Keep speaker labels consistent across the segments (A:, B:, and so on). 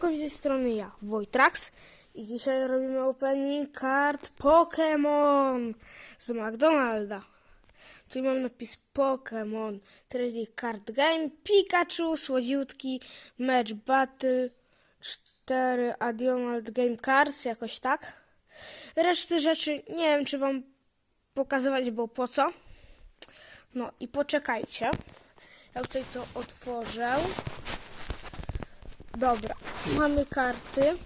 A: Siemanko, z tej strony ja, Wojtrax i dzisiaj robimy opening kart Pokémon z McDonalda. Tu mam napis Pokémon, Trading Card Game, Pikachu, słodziutki, Match Battle, 4 Adionald Game Cards, jakoś tak. Reszty rzeczy nie wiem, czy wam pokazywać, bo po co. No i poczekajcie. Ja tutaj to otworzę. Dobra, mamy karty.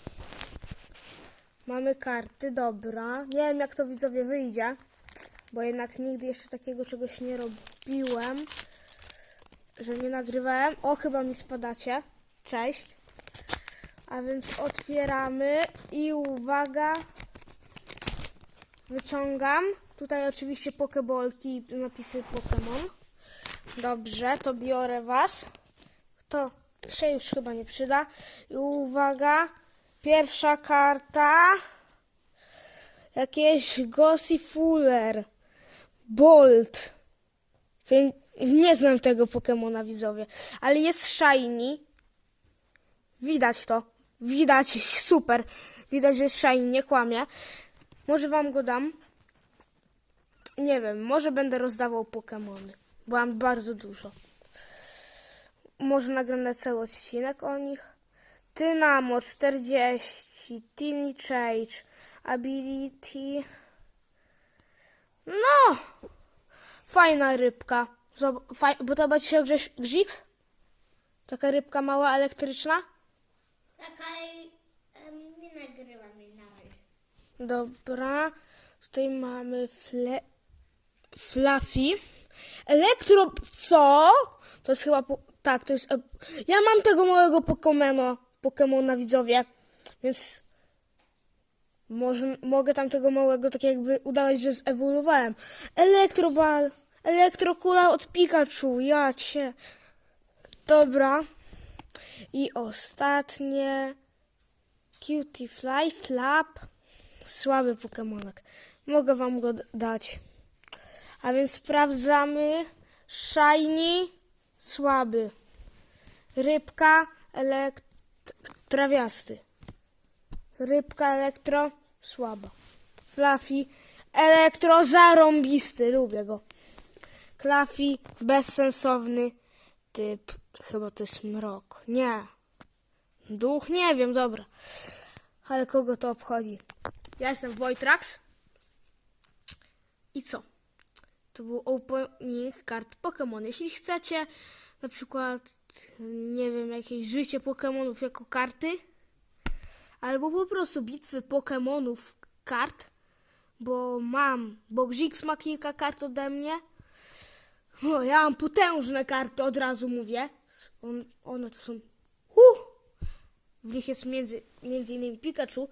A: Mamy karty, dobra. Nie wiem jak to widzowie wyjdzie, bo jednak nigdy jeszcze takiego czegoś nie robiłem, że nie nagrywałem. O, chyba mi spadacie. Cześć. A więc otwieramy i uwaga, wyciągam. Tutaj oczywiście pokebolki i napisy Pokémon. Dobrze, to biorę was. To się już chyba nie przyda. I uwaga, pierwsza karta. Jakieś Gossy Fuller. Bolt. Nie znam tego Pokemona widzowie, ale jest shiny. Widać to. Widać, super. Widać, że jest shiny, nie kłamie. Może wam go dam. Nie wiem, może będę rozdawał Pokemony, bo mam bardzo dużo. Może nagram na cały odcinek o nich. Dynamo 40, Teeny Change, Ability. No! Fajna rybka. Zob- Faj- podoba Ci się Grzyks? Taka rybka mała, elektryczna?
B: Tak, ale em, nie nagrywam jej na razie.
A: Dobra. Tutaj mamy fle... Fluffy. Elektro... Co? To jest chyba... Po... Tak, to jest... Ja mam tego małego Pokemona. Pokemona, widzowie. Więc... Może, mogę tam tego małego tak jakby udawać, że zewoluowałem. Elektrobal. Elektrokula od Pikachu. Ja cię. Dobra. I ostatnie... Cutie Fly Flap. Słaby Pokemonek. Mogę wam go dać. A więc sprawdzamy. Shiny. Słaby. Rybka. Elekt... Trawiasty. Rybka elektro. Słaba. Fluffy. Elektro zarąbisty. Lubię go. Klafi. Bezsensowny. Typ. Chyba to jest mrok. Nie. Duch? Nie wiem, dobra. Ale kogo to obchodzi? Ja jestem Wojtrax. I co? To był opening kart Pokémon. Jeśli chcecie na przykład, nie wiem, jakieś życie Pokémonów jako karty, albo po prostu bitwy Pokémonów kart, bo mam, bo Gzix ma kilka kart ode mnie. No, ja mam potężne karty, od razu mówię. On, one to są... W nich jest między, między innymi Pikachu.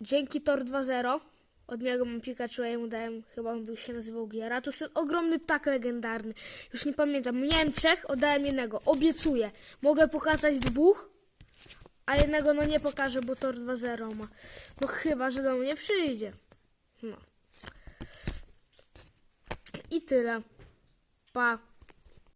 A: Dzięki Tor 2.0 od niego mam Pikachu, ja mu dałem, chyba on był się nazywał jest ten ogromny ptak legendarny. Już nie pamiętam. Miałem trzech, oddałem jednego. Obiecuję. Mogę pokazać dwóch, a jednego no nie pokażę, bo Tor 2.0 ma. No chyba, że do mnie przyjdzie. No. I tyle. Pa.